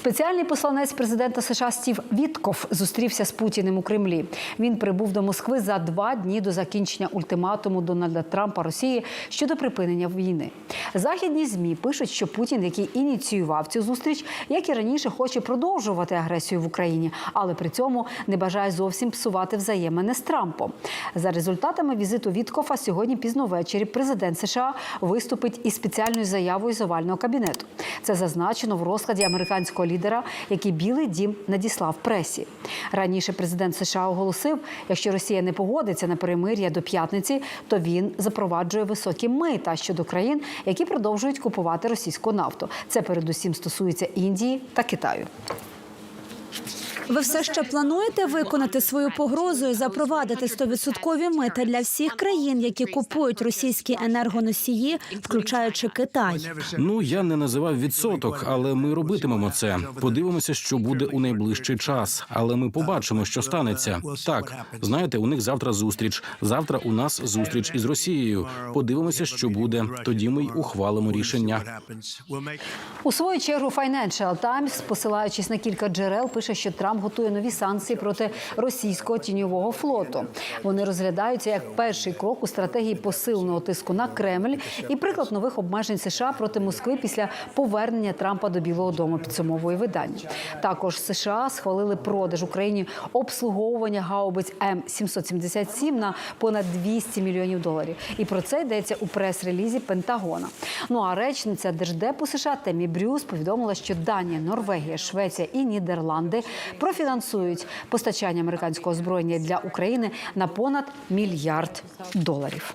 Спеціальний посланець президента США Стів Вітков зустрівся з Путіним у Кремлі. Він прибув до Москви за два дні до закінчення ультиматуму Дональда Трампа Росії щодо припинення війни. Західні змі пишуть, що Путін, який ініціював цю зустріч, як і раніше, хоче продовжувати агресію в Україні, але при цьому не бажає зовсім псувати взаємини з Трампом. За результатами візиту Віткофа сьогодні пізно ввечері президент США виступить із спеціальною заявою з овального кабінету. Це зазначено в розкладі американського лідера, який Білий Дім надіслав пресі. Раніше президент США оголосив, якщо Росія не погодиться на перемир'я до п'ятниці, то він запроваджує високі мита щодо країн, які продовжують купувати російську нафту. Це передусім стосується Індії та Китаю. Ви все ще плануєте виконати свою погрозу і запровадити 100% мита для всіх країн, які купують російські енергоносії, включаючи Китай? Ну я не називав відсоток, але ми робитимемо це. Подивимося, що буде у найближчий час. Але ми побачимо, що станеться. Так, знаєте, у них завтра зустріч. Завтра у нас зустріч із Росією. Подивимося, що буде. Тоді ми й ухвалимо рішення. У свою чергу Financial Times, посилаючись на кілька джерел, пише, що Трамп готує нові санкції проти російського тіньового флоту. Вони розглядаються як перший крок у стратегії посиленого тиску на Кремль і приклад нових обмежень США проти Москви після повернення Трампа до Білого Дому. Підсумовує видання. Також США схвалили продаж Україні обслуговування гаубиць М 777 на понад 200 мільйонів доларів. І про це йдеться у прес-релізі Пентагона. Ну а речниця держдепу США Темі Брюс повідомила, що Данія, Норвегія, Швеція і Нідерланди профінансують постачання американського озброєння для України на понад мільярд доларів.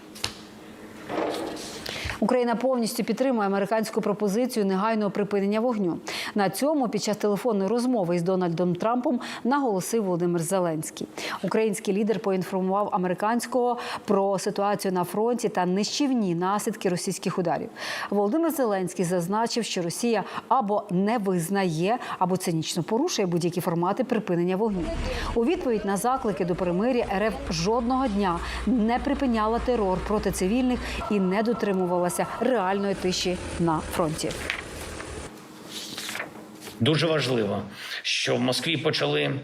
Україна повністю підтримує американську пропозицію негайного припинення вогню. На цьому під час телефонної розмови із Дональдом Трампом наголосив Володимир Зеленський. Український лідер поінформував американського про ситуацію на фронті та нищівні наслідки російських ударів. Володимир Зеленський зазначив, що Росія або не визнає, або цинічно порушує будь-які формати припинення вогню. У відповідь на заклики до перемир'я РФ жодного дня не припиняла терор проти цивільних і не дотримувалася реальної тиші на фронті. Дуже важливо, що в Москві почали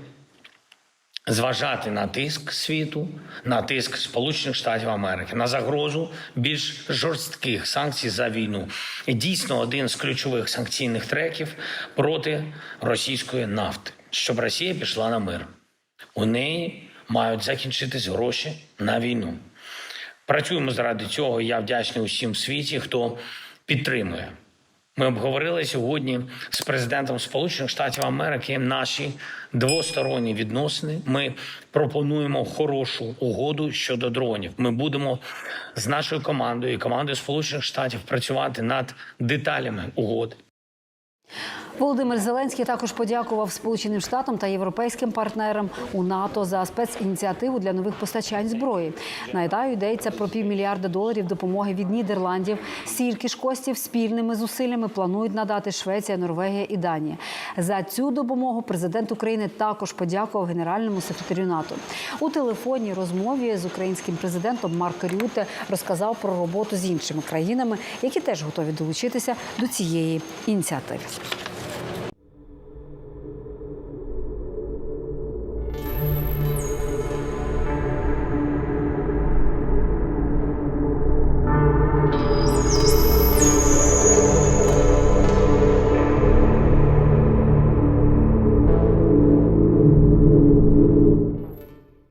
зважати на тиск світу, на тиск Сполучених Штатів Америки, на загрозу більш жорстких санкцій за війну. І дійсно один з ключових санкційних треків проти російської нафти, щоб Росія пішла на мир. У неї мають закінчитись гроші на війну. Працюємо заради цього. Я вдячний усім в світі, хто підтримує. Ми обговорили сьогодні з президентом Сполучених Штатів Америки наші двосторонні відносини. Ми пропонуємо хорошу угоду щодо дронів. Ми будемо з нашою командою і командою Сполучених Штатів працювати над деталями угоди. Володимир Зеленський також подякував Сполученим Штатам та європейським партнерам у НАТО за спецініціативу для нових постачань зброї. Нагадаю, йдеться про півмільярда доларів допомоги від Нідерландів. Стільки ж коштів спільними зусиллями планують надати Швеція, Норвегія і Данія. За цю допомогу президент України також подякував генеральному секретарю НАТО. У телефонній розмові з українським президентом Марк Рюте розказав про роботу з іншими країнами, які теж готові долучитися до цієї ініціативи.